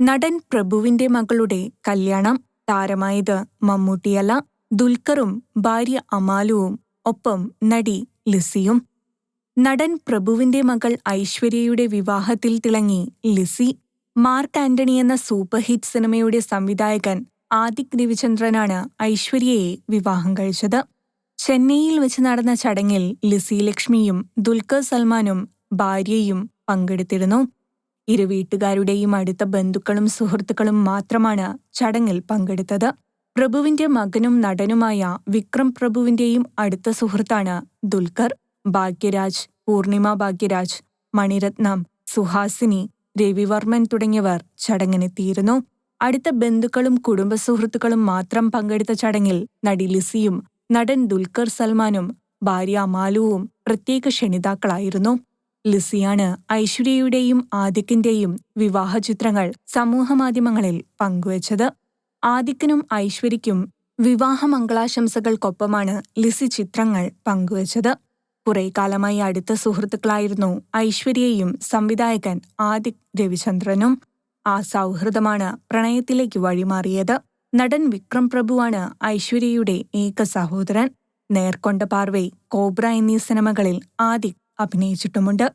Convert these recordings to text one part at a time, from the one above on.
നടൻ പ്രഭുവിന്റെ മകളുടെ കല്യാണം താരമായത് മമ്മൂട്ടിയല്ല. ദുൽഖറും ഭാര്യ അമാലുവും ഒപ്പം നടി ലിസിയും. നടൻ പ്രഭുവിന്റെ മകൾ ഐശ്വര്യയുടെ വിവാഹത്തിൽ തിളങ്ങി ലിസി. മാർക്ക് ആന്റണി എന്ന സൂപ്പർ ഹിറ്റ് സിനിമയുടെ സംവിധായകൻ ആദിക് രവിചന്ദ്രനാണ് ഐശ്വര്യയെ വിവാഹം കഴിച്ചത്. ചെന്നൈയിൽ വെച്ച് നടന്ന ചടങ്ങിൽ ലിസി ലക്ഷ്മിയും ദുൽഖർ സൽമാനും ഭാര്യയും പങ്കെടുത്തിരുന്നു. ഇരു വീട്ടുകാരുടെയും അടുത്ത ബന്ധുക്കളും സുഹൃത്തുക്കളും മാത്രമാണ് ചടങ്ങിൽ പങ്കെടുത്തത്. പ്രഭുവിന്റെ മകനും നടനുമായ വിക്രം പ്രഭുവിന്റെയും അടുത്ത സുഹൃത്താണ് ദുൽഖർ ഭാഗ്യരാജ് പൂർണിമ ഭാഗ്യരാജ് മണിരത്നം സുഹാസിനി രവിവർമ്മൻ തുടങ്ങിയവർ ചടങ്ങിനെത്തിയിരുന്നു. അടുത്ത ബന്ധുക്കളും കുടുംബ സുഹൃത്തുക്കളും മാത്രം പങ്കെടുത്ത ചടങ്ങിൽ നടി ലിസിയും നടൻ ദുൽഖർ സൽമാനും ഭാര്യ അമാലുവും പ്രത്യേക ക്ഷണിതാക്കളായിരുന്നു. ലിസിയാണ് ഐശ്വര്യയുടെയും ആദിക്കിന്റെയും വിവാഹ ചിത്രങ്ങൾ സമൂഹമാധ്യമങ്ങളിൽ പങ്കുവച്ചത്. ആദിക്കിനും ഐശ്വര്യയ്ക്കും വിവാഹ മംഗളാശംസകൾക്കൊപ്പമാണ് ലിസി ചിത്രങ്ങൾ പങ്കുവച്ചത്. കുറെ കാലമായി അടുത്ത സുഹൃത്തുക്കളായിരുന്നു ഐശ്വര്യയും സംവിധായകൻ ആദിക് രവിചന്ദ്രനും. ആ സൗഹൃദമാണ് പ്രണയത്തിലേക്ക് വഴിമാറിയത്. നടൻ വിക്രം പ്രഭുവാണ് ഐശ്വര്യയുടെ ഏക സഹോദരൻ. നേർക്കൊണ്ട പാർവൈ കോബ്ര എന്നീ സിനിമകളിൽ ആദിക് അഭിനയിച്ചിട്ടുമുണ്ട്.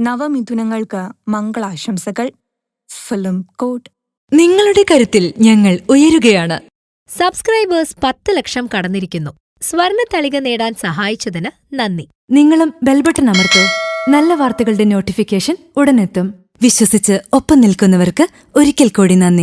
നവമിഥുനങ്ങൾക്ക് മംഗളാശംസകൾ. ഫിലിം കോട്ട്. നിങ്ങളുടെ കരുത്തിൽ ഞങ്ങൾ ഉയരുകയാണ്. സബ്സ്ക്രൈബേഴ്സ് പത്ത് ലക്ഷം കടന്നിരിക്കുന്നു. സ്വർണത്തളിക നേടാൻ സഹായിച്ചതിന് നന്ദി. നിങ്ങളും ബെൽബട്ടൺ അമർത്തോ. നല്ല വാർത്തകളുടെ നോട്ടിഫിക്കേഷൻ ഉടനെത്തും. വിശ്വസിച്ച് ഒപ്പം നിൽക്കുന്നവർക്ക് ഒരിക്കൽ കൂടി നന്ദി.